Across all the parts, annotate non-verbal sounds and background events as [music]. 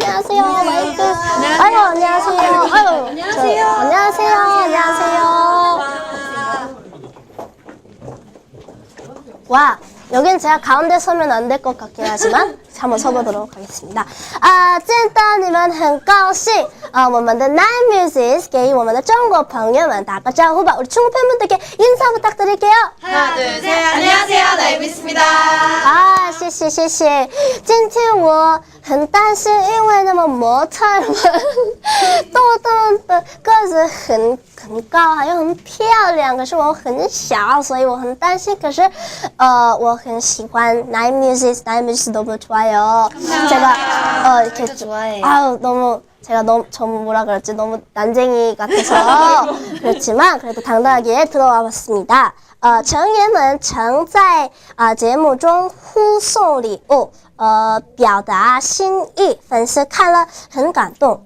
안녕하세요. 마이크. 아유, 안녕하세요. 아유, 안녕하세요. 안녕하세요. 안녕하세요. 와, 여긴 제가 가운데 서면 안 될 것 같긴 하지만 한번 서보도록 하겠습니다.啊，见到你们很高兴啊！我们的 Nine Music 给我们的中国朋友们打个招呼吧。 우리 중국 팬분들께 인사 부탁드릴게요. 하나 둘셋 안녕하세요 나이비스입니다 啊，谢谢谢谢。今天我很担心，因为那么模特儿们豆豆的个子很 很高，还有很漂亮，可是我很小，所以我很担心。可是，呃，我很喜欢 Nine Music, Nine Music 너무 좋아요. 제가 어 이렇게 좋아해요. 아유 너무 제가 너무 전 뭐라 그랬지 너무 난쟁이 같아서 그렇지만 그래도 당당하게 들어와 봤습니다. 呃，成员们曾在啊、节目中互送礼物，呃，表达心意，粉丝看了很感动。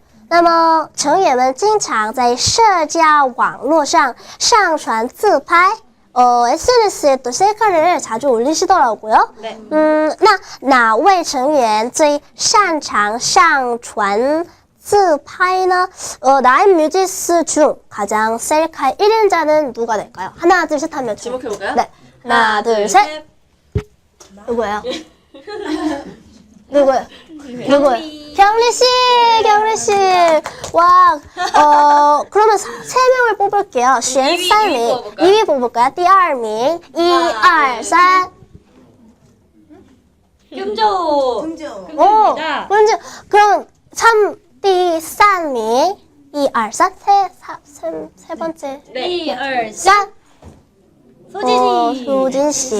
那么成员们经常在社交网络上上传自拍，어 SNS에 또 셀카를 자주 올리시더라고요. 음, 那哪位成员最擅长上传自拍呢? 어, 나인 뮤지스 중 가장 셀카 1인자는 누가 될까요? 하나, 둘, 셋 하면 지목해볼까요? 네. 하나, 둘, 셋. 누구예요? 누구예요? 누구예요? 경리 씨, 경리 씨. 와, 어, 그러면 사- 세 명을 뽑을게요. 选 이위, 三 이위 名 뽑아볼까요? 2위 뽑을까요? 第二名 1, 2, 3. 금조 오, 금조입니다. 먼저 그럼 3, 第三名 2, 2, 3, 세, 사, 세, 세 번째. 네. 一二 짠! 哦， 소진이 苏金喜。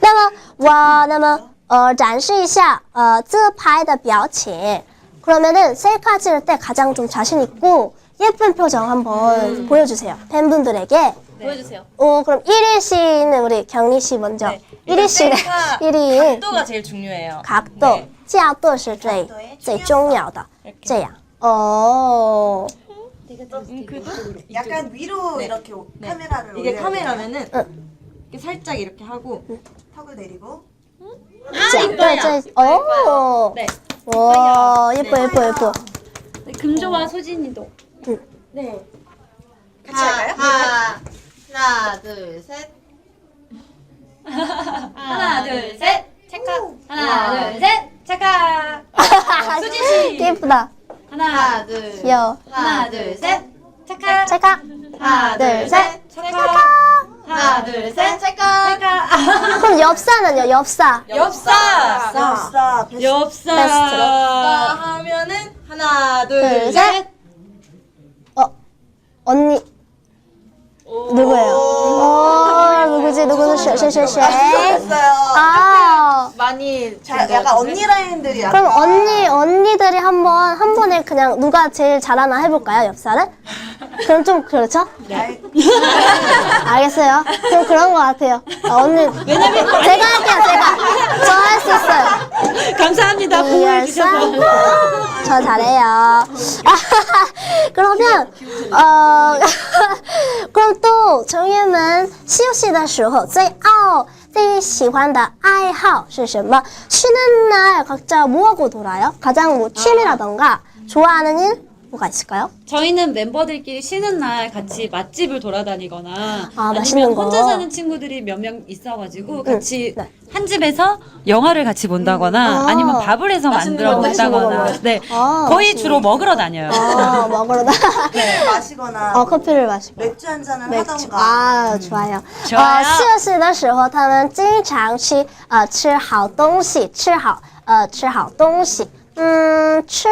那么我那么 呃展示一下呃自拍的表情。그러면은 셀카 찍을 때 가장 좀 자신 있고 예쁜 표정 한번 보여주세요 팬분들에게. 보여주세요. 어 그럼 1위 씨는 우리 경리 씨 먼저. 네. 1위 씨는 셀카 1위 각도가 제일 중요해요. 각도, 네. 角度是最最重要的。这样。哦。 약간 위로 네. 이렇게 네. 카메라를 이게 올려야 카메라면은 응. 이렇게 살짝 이렇게 하고 돼요. 턱을 내리고 자, 아, 이뻐요. 자, 자, 오. 네. 와, 예뻐, 예뻐, 예뻐. 네, 금조와 소진이도. 네. 같이 할까요? 하, 하나, 둘, 셋. [laughs] 하나, 둘, 셋. 체크. [laughs] 하나, 둘, 셋. 체크. 수진 씨. 예쁘다. 하나, 둘, 여. 하나, 둘, 셋. 체크. 찰칵. 하나, 둘, 셋. 체크. 하나, 둘, 셋. 체크. 그럼 엽사는요? 엽사. 엽사. 엽사 베스트 엽사 베스트. 하면은 하나 둘, 둘 셋. 셋. 어 언니 누구예요? 어 누구지 누구는 쉐쉐쉐쉐. 했어요. 아 많이 자, 약간 언니 라인들이 약간 그럼 언니 언니들이 한번 한 번에 그냥 누가 제일 잘하나 해볼까요? 엽사를? 그럼 좀 그렇죠? 아이, 알겠어요. 좀 그런 것 같아요. 아, 언니 왜냐면 제가 할게요 제가 저 할 수 있어요. 감사합니다. 이열삼. 저 잘해요. 아, [laughs] 그러면 어 [laughs] 그럼 또成员们休息的时候最傲最喜欢的爱好是什么? 쉬는 날 각자 뭐 하고 놀아요? 가장 뭐 취미라던가 좋아하는 일? 뭐가 있을까요? 저희는 멤버들끼리 쉬는 날 같이 맛집을 돌아다니거나 아, 니 맛있는 면 거. 혼자 사는 친구들이 몇 명 있어가지고 같이 네. 한 집에서 영화를 같이 본다거나 아. 아니면 밥을 해서 만들어 맛있는 거 먹다거나 먹어요. 네 아, 거의 맛있네. 주로 먹으러 다녀요. 아, [laughs] 먹으러 나. 마시거나 어, 커피를 마시고. 맥주 한 잔을 맥주 하던가. 啊，좋아요。 좋아요 呃，谢世的时候，他们经常去呃吃好东西，吃好呃吃好东西。嗯，吃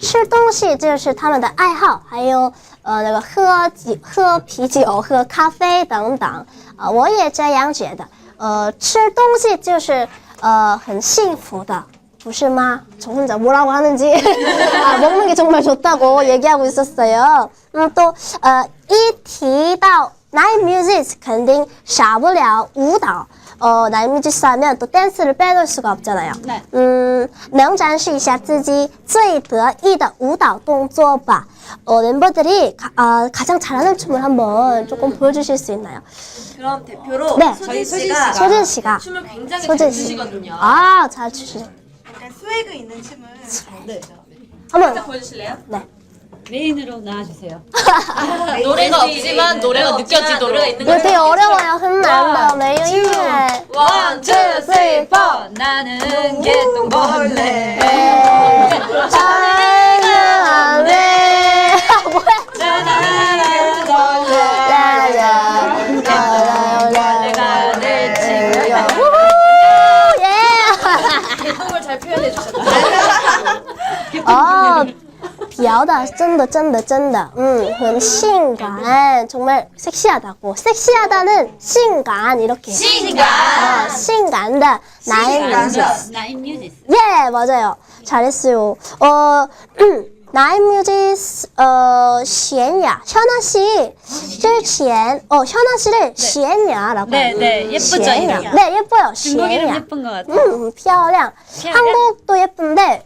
吃东西就是他们的爱好，还有呃那个喝酒、喝啤酒、喝咖啡等等。啊、我也这样觉得。呃，吃东西就是呃很幸福的。不是吗? 저 혼자 뭐라고 하는지 아, 먹는 게 정말 좋다고 얘기하고 있었어요. 음, 또 어, 一提到 night music 肯定少不了舞蹈. 어, night music 하면 또 댄스를 빼놓을 수가 없잖아요. 네. 음, 能展示一下自己最得意的舞蹈动作吧. 어, 멤버들이 가, 아, 가장 잘하는 춤을 한번 조금 보여주실 수 있나요? 그럼 대표로 네. 소진 소진 씨가 씨가 소진 씨가 춤을 굉장히 소진 잘 씨. 추시거든요. 아, 잘 추시네. 약간 스웨그 있는 춤을. 한번 보여주실래요? 네. 메인으로 나와주세요. [laughs] 노래가 없지만 노래가 느껴지도록. 노래가 있는 이거 되게 어려워요. 흔난다. 매일 인해. 원, 투, 쓰리, 포. 나는 개똥벌레. 네. 저 야오다 쩐다 쩐다 쩐다. 음 그럼 신간. 정말 섹시하다고. 섹시하다는 신간. 이렇게. 신간. 아, 신간다. 나인 뮤직 나인 뮤직 예 맞아요. 잘했어요. 어 [clears throat] 나인 뮤직 어 시엔야. 현아 씨. 실시엔. 어 현아 씨를 네. 시엔야라고 네, 네, 예쁘죠, 시엔야. 네 예뻐요 중국 이름 예쁜 것 같아요. 음漂亮 한국도 예쁜데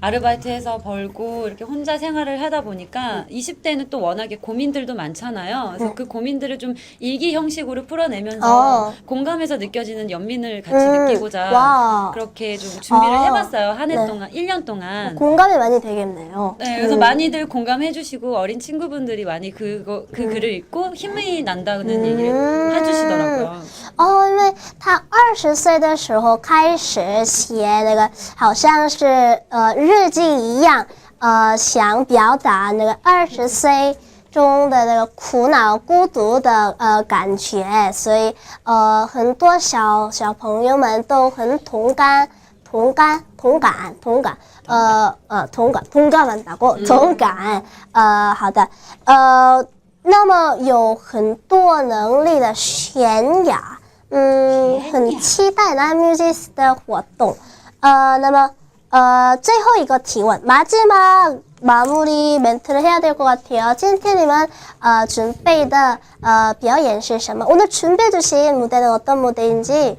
아르바이트해서 벌고 이렇게 혼자 생활을 하다 보니까 20대는 또 워낙에 고민들도 많잖아요. 그래서 그 고민들을 좀 일기 형식으로 풀어내면서 어. 공감해서 느껴지는 연민을 같이 음, 느끼고자 와. 그렇게 좀 준비를 아, 해봤어요. 한 해 네. 동안, 1년 동안. 공감이 많이 되겠네요. 네, 그래서 음. 많이들 공감해 주시고 어린 친구분들이 많이 그거 그 글을 읽고 힘이 난다는 음. 얘기를 해주시더라고요. 哦，因为他二十岁的时候开始写那个，好像是呃日 日记一样，呃，想表达那个二十岁中的那个苦恼、孤独的呃感觉，所以呃，很多小小朋友们都很同感、同感、同感、同感，呃呃，同感、同感们打过同感，呃，好的，呃，那么有很多能力的贤雅，嗯，很期待《Love Music》的活动，呃，那么。 呃，最后一个提问，마지막 마무리 멘트를 해야 될 것 같아요. 찐티님은 어, 准备的呃表演是什么? 오늘 준비해 주신 무대는 어떤 무대인지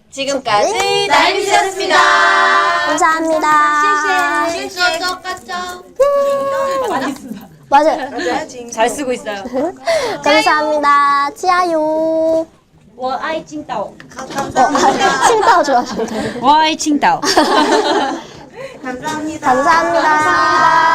지금까지 나인뮤지스였습니다. 감사합니다. 똑같죠? 맞아요. 맞아야지. 잘 쓰고 있어요. [laughs] 감사합니다. 加油.我爱青岛， 감사합니다. 칭따오 좋아하시는 我爱青岛。 [laughs] 감사합니다. 감사합니다.